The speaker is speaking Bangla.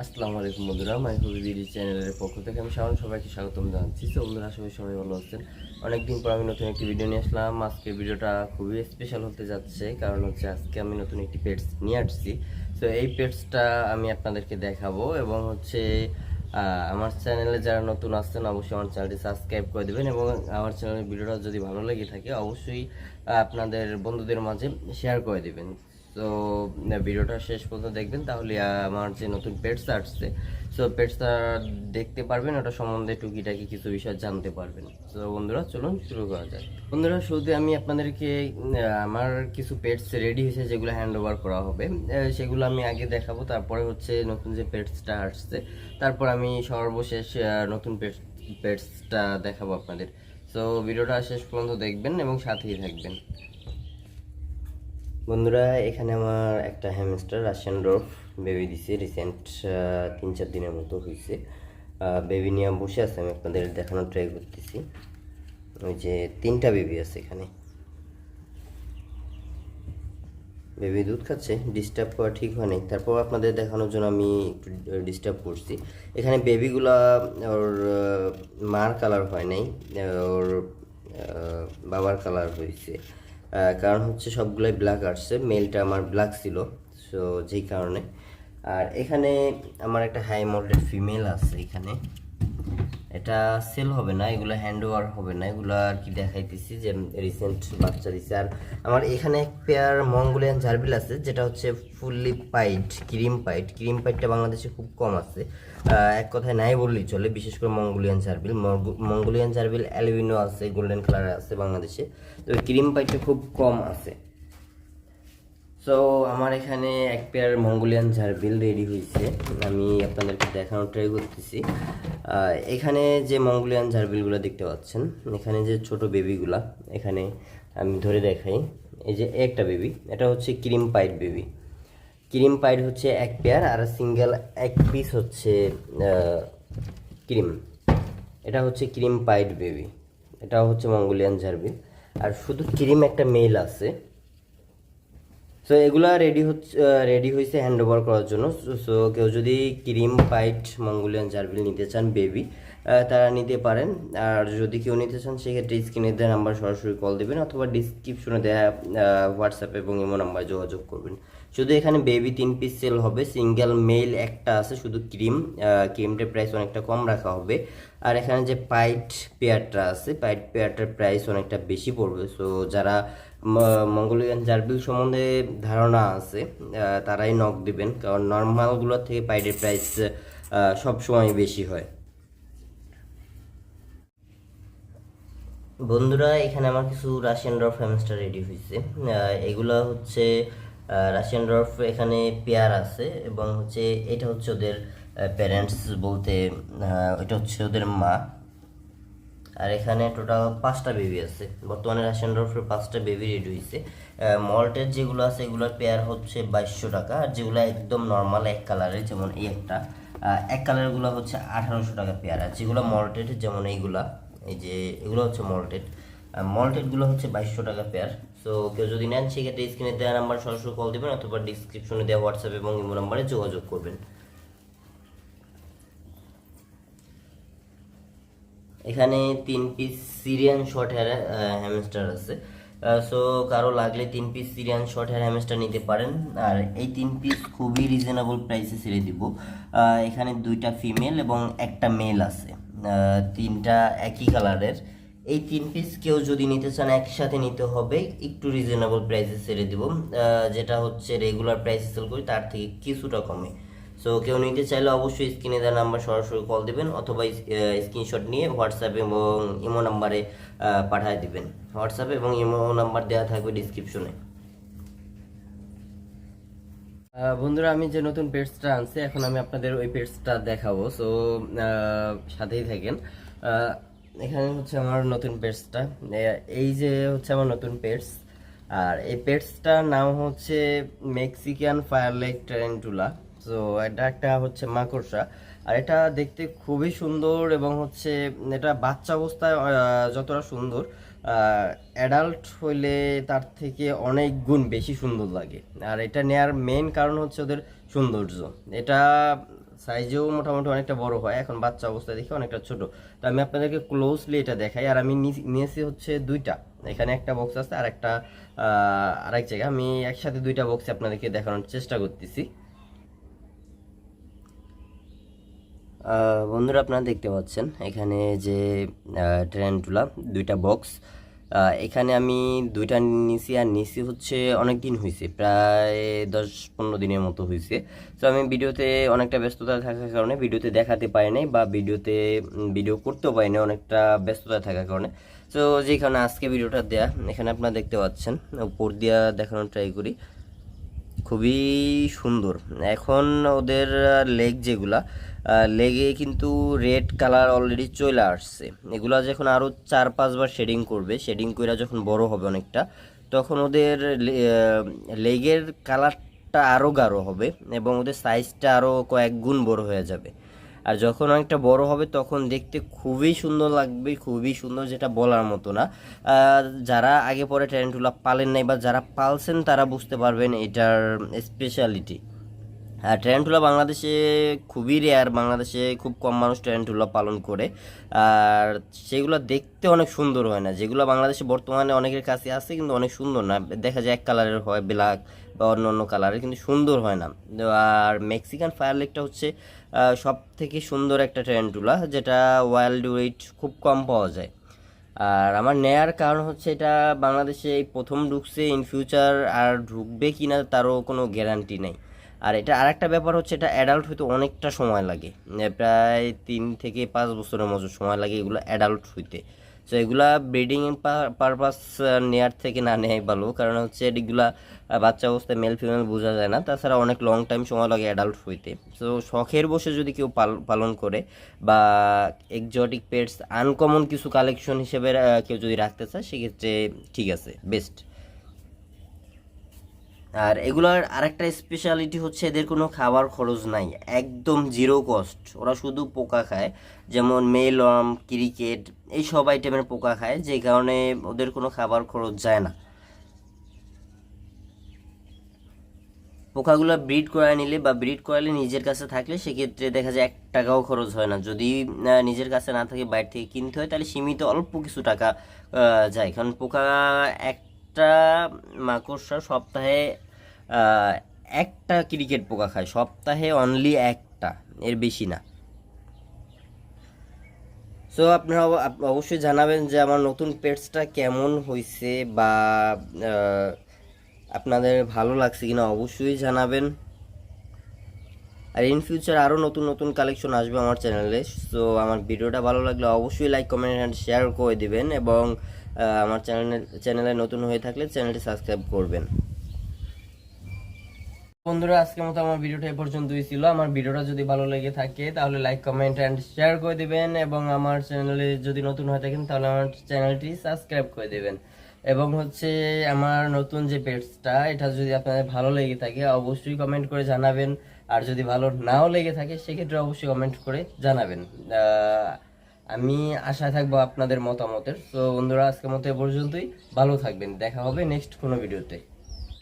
আসসালামু আলাইকুম বন্ধুরা মাই হবি বিডি চ্যানেলের পক্ষ থেকে আমি শাওন, সবাইকে স্বাগতম জানাচ্ছি। তো বন্ধুরা করি সবাই ভালো আছেন। অনেকদিন পর আমি নতুন একটি ভিডিও নিয়ে আসলাম। আজকের ভিডিওটা খুবই স্পেশাল হতে যাচ্ছে, কারণ হচ্ছে আজকে আমি নতুন একটি পেটস নিয়ে আসছি। তো এই পেটসটা আমি আপনাদেরকে দেখাবো এবং হচ্ছে আমার চ্যানেলে যারা নতুন আসছেন, অবশ্যই আমার চ্যানেলটি সাবস্ক্রাইব করে দেবেন এবং আমার চ্যানেলের ভিডিওটা যদি ভালো লেগে থাকে, অবশ্যই আপনাদের বন্ধুদের মাঝে শেয়ার করে দেবেন। তো ভিডিওটা শেষ পর্যন্ত দেখবেন, তাহলে আমার যে নতুন পেটস আসছে সো পেটসটা দেখতে পারবেন, ওটা সম্বন্ধে টুকিটাকি কিছু বিষয় জানতে পারবেন। তো, বন্ধুরা, চলুন শুরু করা যাক। বন্ধুরা, শুরুতে আমি আপনাদেরকে আমার কিছু পেটস রেডি হয়েছে, যেগুলো হ্যান্ড ওভার করা হবে। সেগুলো আমি আগে দেখাবো, তারপরে হচ্ছে নতুন যে পেটসটা আসছে, তারপর আমি সর্বশেষ নতুন পেটস পেটসটা দেখাবো আপনাদের। তো, ভিডিওটা শেষ পর্যন্ত দেখবেন এবং সাথেই থাকবেন। বন্ধুরা, এখানে আমার একটা হ্যামস্টার রাশিয়ান ড্রফ বেবি দিছে রিসেন্ট তিন চার দিনের মতো হয়েছে বেবি নিয়ে বসে আছে, আমি আপনাদের দেখানোর ট্রাই করতেছি। ওই যে তিনটা বেবি আছে এখানে। বেবি দুধ খাচ্ছে ডিস্টার্ব করা ঠিক হয় নাই। তারপর আপনাদের দেখানোর জন্য আমি একটু ডিস্টার্ব করছি। এখানে বেবিগুলা ওর মার কালার হয় নাই ওর বাবার কালার হয়েছে কারণ হচ্ছে সবগুলাই ব্ল্যাক আসছে মেলটা আমার ব্ল্যাক ছিল সো যেই কারণে। আর এখানে আমার একটা হাই মডেলের ফিমেল আছে এখানে। এটা সেল হবে না, এগুলো হ্যান্ড ওভার হবে না, এগুলো আর কি দেখাইতেছি যে রিসেন্ট বাচ্চা দিছে। আর আমার এখানে এক পেয়ার মঙ্গোলিয়ান জার্বিল আছে, যেটা হচ্ছে fully pied cream pied cream পাইটটা বাংলাদেশে খুব কম আছে। এক কথায় নাই বললেই চলে, বিশেষ করে মঙ্গোলিয়ান জার্বিল। মঙ্গো- মঙ্গোলিয়ান জার্বিল অ্যালুমিনো আছে গোল্ডেন কালারে আছে বাংলাদেশে। তো ক্রিম পাইটটা খুব কম আছে। সো আমার এখানে এক পেয়ার মঙ্গোলিয়ান ঝাড়বিল রেডি হয়েছে। আমি আপনাদেরকে দেখানোর ট্রাই করতেছি। এখানে যে মঙ্গোলিয়ান ঝাড়বিলগুলো দেখতে পাচ্ছেন, এখানে যে ছোট বেবিগুলা এখানে আমি ধরে দেখাই। এই যে একটা বেবি এটা হচ্ছে cream pied baby cream pied হচ্ছে এক পেয়ার আর সিঙ্গেল এক পিস হচ্ছে ক্রিম। এটা হচ্ছে ক্রিম পাইট বেবি এটা হচ্ছে মঙ্গোলিয়ান ঝাড়বিল। আর শুধু ক্রিম একটা মেল আছে। সো এগুলো রেডি হচ্ছে রেডি হয়েছে হ্যান্ড ওভার করার জন্য। সো কেউ যদি ক্রিম পাইট মঙ্গোলিয়ান জার্বিল নিতে চান বেবি তারা নিতে পারেন। আর যদি কেউ নিতে চান, সেক্ষেত্রে স্ক্রিনে দেওয়া নাম্বার সরাসরি কল দেবেন অথবা ডিসক্রিপশনে দেওয়া হোয়াটসঅ্যাপ এবং ইমো নাম্বার যোগাযোগ করবেন। শুধু এখানে বেবি তিন পিস সেল হবে সিঙ্গেল মেল একটা আছে, শুধু ক্রিম ক্রিমটার প্রাইস অনেকটা কম রাখা হবে। আর এখানে যে পাইট পেয়ারটা আছে পাইট পেয়ারটার প্রাইস অনেকটা বেশি পড়বে। সো যারা মঙ্গোলিয়ান জার্বিল সম্বন্ধে ধারণা আছে তারাই নক দিবেন। কারণ নর্মালগুলোর থেকে পাইটের প্রাইস সব সময় বেশি হয়। বন্ধুরা, এখানে আমার কিছু রাশিয়ান ড্রফ হ্যামস্টার রেডি হয়েছে এগুলো হচ্ছে রাশিয়ান ড্রফ এখানে পেয়ার আছে এবং হচ্ছে এটা হচ্ছে ওদের প্যারেন্টস বলতে এটা হচ্ছে ওদের মা। আর এখানে টোটাল পাঁচটা বেবি আছে। বর্তমানে রাশিয়ান ড্রফের পাঁচটা বেবি রেডি হয়েছে মল্টের যেগুলো আছে, এগুলোর পেয়ার হচ্ছে বাইশশো টাকা। আর যেগুলো একদম নর্মাল এক কালারের যেমন এই একটা এক কালারগুলো হচ্ছে আঠারোশো টাকা পেয়ার। আর যেগুলো মল্টেড যেমন এইগুলা, এই যে, এগুলো হচ্ছে মল্টেড মল্টেডগুলো হচ্ছে বাইশশো টাকা পেয়ার। সো কেউ যদি নেন, সেক্ষেত্রে স্ক্রিনে দেওয়া নাম্বার সরাসরি কল দেবেন অথবা ডিসক্রিপশনে দেওয়া হোয়াটসঅ্যাপ এবং ইমো নাম্বারে যোগাযোগ করবেন। এখানে তিন piece Syrian short hair hamster আছে। সো কারও লাগলে তিন piece Syrian short hair hamster নিতে পারেন। আর এই তিন পিস খুবই রিজনেবল প্রাইসে ছেড়ে দিব। এখানে দুইটা ফিমেল এবং একটা মেল আছে। তিনটা একই কালারের এই তিন পিস কেউ যদি নিতে চান, একসাথে নিতে হবে। একটু রিজনেবল প্রাইসে ছেড়ে দিব। যেটা হচ্ছে রেগুলার প্রাইসে সেল করি, তার থেকে কিছুটা কমে। সো কেউ নিতে চাইলে অবশ্যই স্ক্রিনে দেওয়া নাম্বার সরাসরি কল দিবেন, অথবা স্ক্রিনশট নিয়ে হোয়াটসঅ্যাপ এবং ইমো নাম্বারে পাঠিয়ে দিবেন। হোয়াটসঅ্যাপ এবং ইমো নাম্বার দেওয়া থাকবে ডিসক্রিপশনে বন্ধুরা, আমি যে নতুন পেটসটা আনছি, এখন আমি আপনাদের ওই পেটসটা দেখাবো। সো সাথেই থাকেন। এখানে হচ্ছে আমার নতুন পেটসটা এই যে হচ্ছে আমার নতুন পেটস আর এই পেটসটার নাম হচ্ছে মেক্সিকান ফায়ারলেক ট্রেন্টুলা সো এটা একটা হচ্ছে মাকড়সা, আর এটা দেখতে খুবই সুন্দর এবং হচ্ছে এটা বাচ্চা অবস্থায় যতটা সুন্দর অ্যাডাল্ট হইলে তার থেকে অনেক গুণ বেশি সুন্দর লাগে। আর এটা নেয়ার মেন কারণ হচ্ছে ওদের সৌন্দর্য। এটা সাইজেও মোটামুটি অনেকটা বড় হয়। এখন বাচ্চা অবস্থায় দেখি অনেকটা ছোট। তো আমি আপনাদেরকে ক্লোজলি এটা দেখাই। আর আমি নিয়েছি হচ্ছে দুইটা। এখানে একটা বক্স আছে আর একটা আরেক জায়গায়। আমি একসাথে দুইটা বক্স আপনাদেরকে দেখানোর চেষ্টা করতেছি। বন্ধুরা আপনারা দেখতে পাচ্ছেন এখানে যে ট্রেনটুলা দুইটা বক্স এখানে আমি দুইটা নিছি আর নিছি হচ্ছে অনেক দিন হয়েছে প্রায় দশ পনেরো দিনের মতো হয়েছে তো আমি ভিডিওতে অনেকটা ব্যস্ততা থাকার কারণে ভিডিওতে দেখাতে পারি নাই বা ভিডিওতে ভিডিও করতেও পারি না অনেকটা ব্যস্ততা থাকার কারণে। তো যেখানে আজকে ভিডিওটা দেয়া, এখানে আপনারা দেখতে পাচ্ছেন, উপর দিয়া দেখানোর ট্রাই করি। খুবই সুন্দর। এখন ওদের লেগ যেগুলা লেগে কিন্তু রেড কালার অলরেডি চলে আসছে। এগুলা যখন আরও চার পাঁচবার শেডিং করবে শেডিং করে যখন বড় হবে অনেকটা, তখন ওদের লেগের কালারটা আরও গাঢ় হবে এবং ওদের সাইজটা আরও কয়েক গুণ বড় হয়ে যাবে। আর যখন অনেকটা বড় হবে তখন দেখতে খুবই সুন্দর লাগবে, খুবই সুন্দর যেটা বলার মতো না। যারা আগে পরে ট্যারেন্টুলা পালেন নাই বা যারা পালছেন তারা বুঝতে পারবেন এটার স্পেশালিটি আর ট্যারেন্টুলা বাংলাদেশে খুবই রেয়ার বাংলাদেশে খুব কম মানুষ ট্যারেন্টুলা পালন করে। আর সেগুলো দেখতে অনেক সুন্দর হয় না। যেগুলো বাংলাদেশে বর্তমানে অনেকের কাছে আছে কিন্তু অনেক সুন্দর না। দেখা যায় এক কালারের হয় ব্ল্যাক বা অন্য অন্য কালারের কিন্তু সুন্দর হয় না। আর মেক্সিকান ফায়ার লেকটা হচ্ছে সব থেকে সুন্দর একটা ট্যারেন্টুলা যেটা ওয়াইল্ড ওয়েট খুব কম পাওয়া যায়। আর আমার নেয়ার কারণ হচ্ছে এটা বাংলাদেশে প্রথম ঢুকছে ইন ফিউচার আর ঢুকবে কি না তারও কোনো গ্যারান্টি নেই। আর এটা আরেকটা ব্যাপার হচ্ছে এটা অ্যাডাল্ট হইতে অনেকটা সময় লাগে। প্রায় তিন থেকে পাঁচ বছরের মতো সময় লাগে এগুলো অ্যাডাল্ট হইতে। তো এগুলা ব্রিডিং পারপাস নেয়ার থেকে না নেয় ভালো। কারণ হচ্ছে এগুলা বাচ্চা অবস্থায় মেল ফিমেল বোঝা যায় না। তাছাড়া অনেক লং টাইম সময় লাগে অ্যাডাল্ট হইতে। সো শখের বসে যদি কেউ পাল- পালন করে বা এক্সোটিক পেটস আনকমন কিছু কালেকশন হিসেবে কেউ যদি রাখতে চায়, সেক্ষেত্রে ঠিক আছে বেস্ট আর এগুলার আরেকটা স্পেশালিটি হচ্ছে এদের কোনো খাবার খরচ নাই, একদম জিরো কস্ট ওরা শুধু পোকা খায়, যেমন মেলম ক্রিকেট এই সব আইটেমের পোকা খায়, যে কারণে ওদের কোনো খাবার খরচ যায় না। পোকাগুলো ব্রিড করে নিলে বা ব্রিড করালে নিজের কাছে থাকলে সেক্ষেত্রে দেখা যায় এক টাকাও খরচ হয় না। যদি নিজের কাছে না থাকে, বাইরে থেকে কিনতে হয়, তাহলে সীমিত অল্প কিছু টাকা যায়। কারণ পোকা একটা মাকড়সা সপ্তাহে একটা ক্রিকেট পোকা খায়, সপ্তাহে অনলি একটা, এর বেশি না। সো আপনারা অবশ্যই জানাবেন যে আমার নতুন পেটসটা কেমন হয়েছে বা আপনাদের ভালো লাগছে কিনা অবশ্যই জানাবেন। আর ইন ফিউচার আরও নতুন নতুন কালেকশন আসবে আমার চ্যানেলে সো আমার ভিডিওটা ভালো লাগলে অবশ্যই লাইক কমেন্ট অ্যান্ড শেয়ার করে দেবেন এবং আমার চ্যানেলে চ্যানেলে নতুন হয়ে থাকলে চ্যানেলটি সাবস্ক্রাইব করবেন। বন্ধুরা, আজকের মতো আমার ভিডিওটা এ পর্যন্তই ছিল। আমার ভিডিওটা যদি ভালো লেগে থাকে, তাহলে লাইক কমেন্ট অ্যান্ড শেয়ার করে দেবেন এবং আমার চ্যানেলে যদি নতুন হয়ে থাকেন, তাহলে আমার চ্যানেলটি সাবস্ক্রাইব করে দেবেন। এবং হচ্ছে, আমার নতুন যে পেটসটা এটা যদি আপনাদের ভালো লেগে থাকে, অবশ্যই কমেন্ট করে জানাবেন। আর যদি ভালো নাও লেগে থাকে, সেক্ষেত্রে অবশ্যই কমেন্ট করে জানাবেন। আমি আশায় থাকব আপনাদের মতামতের। তো বন্ধুরা, আজকের মতো এ পর্যন্তই। ভালো থাকবেন। দেখা হবে নেক্সট কোনো ভিডিওতে।